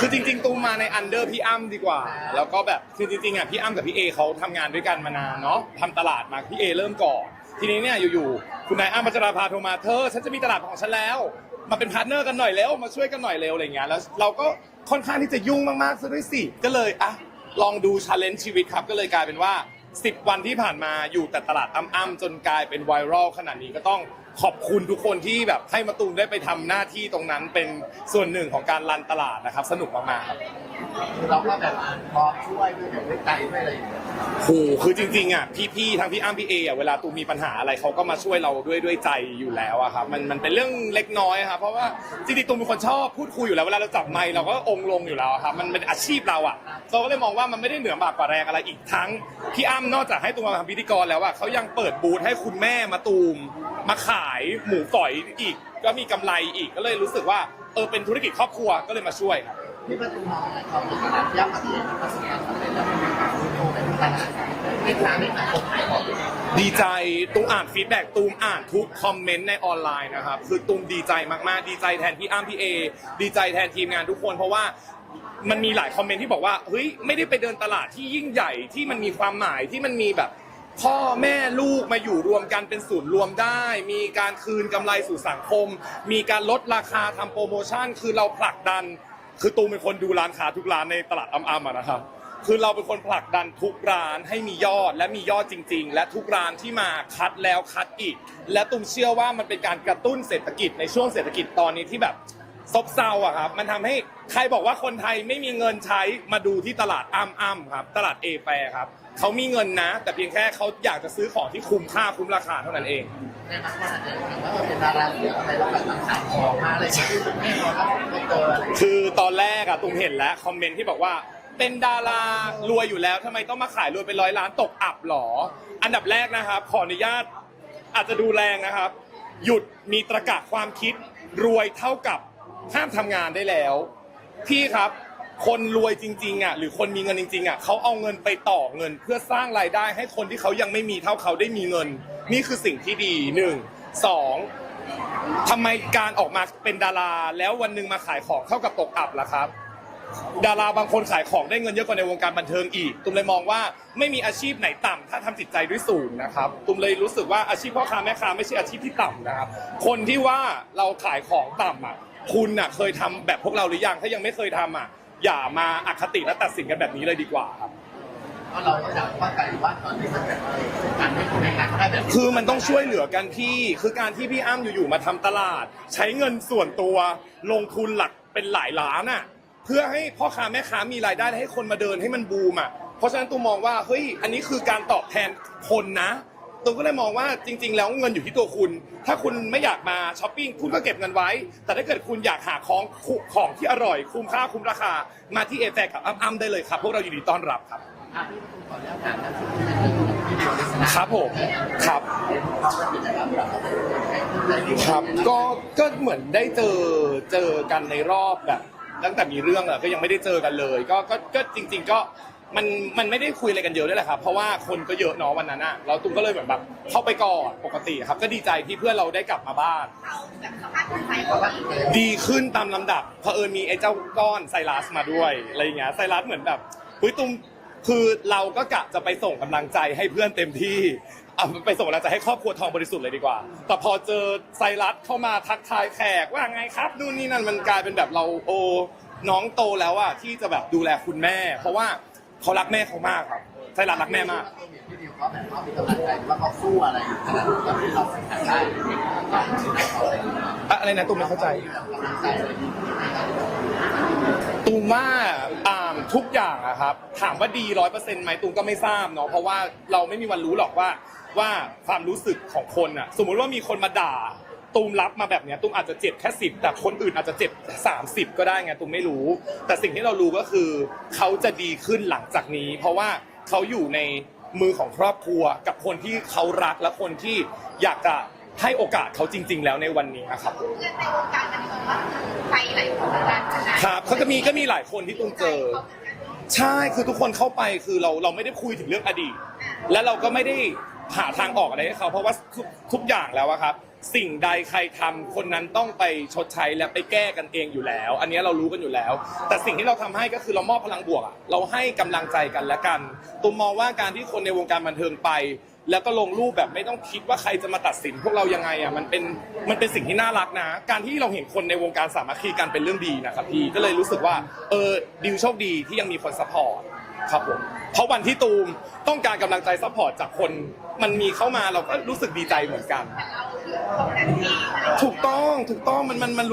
คือจริง ๆ ตูมมาในอันเดอร์พี่อ้ำดีกว่า แล้วก็แบบคือจริงๆอะพี่อ้ำกับพี่เอเขาทำงานด้วยกันมานานเนาะทำตลาดมาพี่เอเริ่มก่อน ทีนี้เนี่ยอยู่ๆคุณนายอ้ำพัชราภาโทรมาเธอฉันจะมีตลาดของฉันแล้ว มาเป็นพาร์ทเนอร์กันหน่อยแล้วมาช่วยกันหน่อยเร็วอะไรเงี้ยแล้วเราก็ค่อนข้างที่จะยุ่งมากๆซะด้วยสิก็เลยอะลองดูชาเลนจ์ชีวิตครับก็เลยกลายเป็นว่า 10 วันที่ผ่านมาอยู่แต่ตลาดอ้ำๆจนกลายเป็นไวรัลขนาดนี้ก็ต้องขอบคุณทุกคนที่แบบให้มาตูมได้ไปทำหน้าที่ตรงนั้นเป็นส่วนหนึ่งของการรันตลาดนะครับ สนุกมากๆครับ เราก็แบบพร้อมช่วยด้วยแบบด้วยใจด้วยอะไรอย่างเงี้ยโหคือจริงๆอะพี่ๆทั้งพี่อ้ำพี่เออะเวลาตูมีปัญหาอะไรเขาก็มาช่วยเราด้วยด้วยใจอยู่แล้วอะครับมันมันเป็นเรื่องเล็กน้อยครับเพราะว่าจริงๆตูมเป็นคนชอบพูดคุยอยู่แล้วเวลาเราจับไมค์เราก็องค์ลงอยู่แล้วอะครับมันเป็นอาชีพเราอะเราก็เลยมองว่ามันไม่ได้เหนือบากกว่าแรงอะไรอีกทั้งพี่อ้ำนอกจากให้ตูมมาทำพิธีกรแล้วอะเขายังเปิดบูธให้คุณแม่มาตูม มาขายหมูฝอยอีก ก็มีกำไรอีกก็เลยรู้สึกว่าเออเป็นธุรกิจครอบครัวก็เลยมาช่วยครับ ที่ประตูมองในความเป็นตลาดย่ามาเรียนประสบความสำเร็จแล้วมันมีการฟื้นฟูในตลาดในทางในสังคมไทยของดีใจตูมอ่านฟีดแบ็กตูมอ่านทุกคอมเมนต์ในออนไลน์นะครับคือตูมดีใจมากๆดีใจแทนพี่อ้ำพี่เอดีใจแทนทีมงานทุกคนเพราะว่ามันมีหลายคอมเมนต์ที่บอกว่าเฮ้ยไม่ได้ไปเดินตลาดที่ยิ่งใหญ่ที่มันมีความหมายที่มันมีแบบพ่อแม่ลูกมาอยู่รวมกันเป็นศูนย์รวมได้ มีการคืนกำไรสู่สังคม มีการลดราคาทำโปรโมชั่น คือเราผลักดัน คือตูมเป็นคนดูร้านค้าทุกร้านในตลาดอ้ำๆอะนะครับ คือเราเป็นคนผลักดันทุกร้านให้มียอดและมียอดจริง ๆ และทุกร้านที่มาคัดแล้วคัดอีก และตุ้มเชื่อว่ามันเป็นการกระตุ้นเศรษฐกิจในช่วงเศรษฐกิจตอนนี้ที่แบบซบเซาอะครับ มันทำให้ใครบอกว่าคนไทยไม่มีเงินใช้มาดูที่ตลาดอ้ำๆครับ ตลาดเอแฟครับ เขามีเงินนะ แต่เพียงแค่เขาอยากจะซื้อของที่คุ้มค่าคุ้มราคาเท่านั้นเองในบางคนอาจจะเห็นว่าเออเป็นดาราเสียอะไรแล้วแบบมาขายของมาอะไรอย่างเงี้ยที่แน่นอนแล้วไม่เจออะไรคือตอนแรกอะตุ้มเห็นแล้วคอมเมนต์ที่บอกว่า เป็นดารารวยอยู่แล้วทำไมต้องมาขายรวยเป็นร้อยล้านตกอับหรอ อันดับแรกนะครับ ขออนุญาตอาจจะดูแรงนะครับ หยุดมีตรกะความคิดรวยเท่ากับห้ามทำงานได้แล้ว พี่ครับ คนรวยจริงๆอะหรือคนมีเงินจริงๆอะเขาเอาเงินไปต่อเงิน เพื่อสร้างรายได้ให้คนที่เขายังไม่มีเท่าเขาได้มีเงิน นี่คือสิ่งที่ดีหนึ่งสองทำไมการออกมาเป็นดารา แล้ววันหนึ่งมาขายของเท่ากับตกอับล่ะครับ ดาราบางคนขายของได้เงินเยอะกว่าในวงการบันเทิงอีก ตุ้มเลยมองว่าไม่มีอาชีพไหนต่ำถ้าทำจิตใจด้วยสูงนะครับ ตุ้มเลยรู้สึกว่าอาชีพพ่อค้าแม่ค้าไม่ใช่อาชีพที่ต่ำนะครับ คนที่ว่าเราขายของต่ำอะ คุณอะเคยทำแบบพวกเราหรือยังถ้ายังไม่เคยทำอะ อย่ามาอคติและตัดสินกันแบบนี้เลยดีกว่าครับเพราะเราก็อยากว่ากันว่าตอนนี้มันแบบเออการไม่คนในงานก็ได้แบบคือมันต้องช่วยเหลือกันพี่คือการที่พี่อ้ำอยู่ๆมาทำตลาด ใช้เงินส่วนตัวลงทุนหลักเป็นหลายล้านอะเพื่อให้พ่อค้าแม่ค้ามีรายได้และให้คนมาเดินให้มันบูมอะเพราะฉะนั้นตูมองว่าเฮ้ยอันนี้คือการตอบแทนคนนะ ตูมก็เลยมองว่าจริง ๆ แล้วเงินอยู่ที่ตัวคุณ ถ้าคุณไม่อยากมาช้อปปิ้งคุณก็เก็บเงินไว้ แต่ถ้าเกิดคุณอยากหาของของที่อร่อย คุ้มค่าคุ้มราคา มาที่เอแกับอ้ำๆได้เลยครับ พวกเราอยินดีต้อนรับครับครับผมครับความเป็นกิจกรรมเราก็เป็นอะไรที่ครับก็ก็เหมือนได้เจอเจอกันในรอบแบบ ตั้งแต่มีเรื่องอะก็ยังไม่ได้เจอกันเลย ก็ก็ก็จริง ๆ ก็ มันมันไม่ได้คุยอะไรกันเยอะด้วยแหละครับเพราะว่าคนก็เยอะเนาะวันนั้นอะเราตุ้มก็เลยเหมือนแบบเข้าไปก่อนปกติครับ ก็ดีใจที่เพื่อนเราได้กลับมาบ้านดีขึ้นตามลำดับเผอิญมีไอ้เจ้าก้อนไซรัสมาด้วยอะไรอย่างเงี้ยไซรัสเหมือนแบบปุ้ยตุ้มคือเราก็กะจะไปส่งกำลังใจให้เพื่อนเต็มที่เอาไปส่งกำลังใจให้ครอบครัวทองบริสุทธิ์เลยดีกว่า แต่พอเจอไซรัสเข้ามาทักทายแขกว่าไงครับนู่นนี่นั่นมันกลายเป็นแบบเราโอน้องโตแล้วอะที่จะแบบดูแลคุณแม่ เพราะว่า เขารักแม่เขามากครับไซรัสรักแม่มากวิดีโอเขาแบบเขามีกำลังใจว่าเขาสู้อะไรอยู่ขนาดนั้นที่เราสัมผัสได้อะไรอะไรนะตุ้มไม่เข้าใจ กำลังใจอะไรที่ตูมว่าอ่าทุกอย่างอะครับ ถามว่าดีร้อยเปอร์เซ็นต์ไหมตูมก็ไม่ทราบเนาะเพราะว่าเราไม่มีวันรู้หรอกว่าว่าความรู้สึกของคนอะสมมุติว่ามีคนมาด่า ตูมรับมาแบบเนี้ยตูมอาจจะเจ็บแค่สิบแต่คนอื่นอาจจะเจ็บ30 ก็ได้ไงตูมไม่รู้ แต่สิ่งที่เรารู้ก็คือเขาจะดีขึ้นหลังจากนี้ เพราะว่าเขาอยู่ในมือของครอบครัวกับคนที่เขารักและคนที่อยากจะให้โอกาสเขาจริง ๆ แล้วในวันนี้นะครับ เพื่อนในวงการบันเทิงก็คือไปหลายคนเหมือนกันนะครับ เขาจะมีก็มีหลายคนที่ตูมเจอ ใช่คือทุกคนเข้าไปคือเราเราไม่ได้คุยถึงเรื่องอดีต และเราก็ไม่ได้หาทางออกอะไรให้เขาเพราะว่าทุกทุกอย่างแล้วอะครับ สิ่งใดใครทำคนนั้นต้องไปชดใช้และไปแก้กันเองอยู่แล้ว อันนี้เรารู้กันอยู่แล้ว แต่สิ่งที่เราทำให้ก็คือเรามอบพลังบวกอะเราให้กำลังใจกันและกันตุมมองว่าการที่คนในวงการบันเทิงไป แล้วก็ลงรูปแบบไม่ต้องคิดว่าใครจะมาตัดสินพวกเรายังไงอะมันเป็นมันเป็นสิ่งที่น่ารักนะ การที่เราเห็นคนในวงการสามัคคีกันเป็นเรื่องดีนะครับพี่ก็เลยรู้สึกว่าเออดิวโชคดีที่ยังมีคนซัพพอร์ตครับผมเพราะวันที่ตูมต้องการกำลังใจซัพพอร์ตจากคน มันมีเข้ามาเราก็รู้สึกดีใจเหมือนกัน เรา ถูกต้องถูกต้องมันมันมันรู้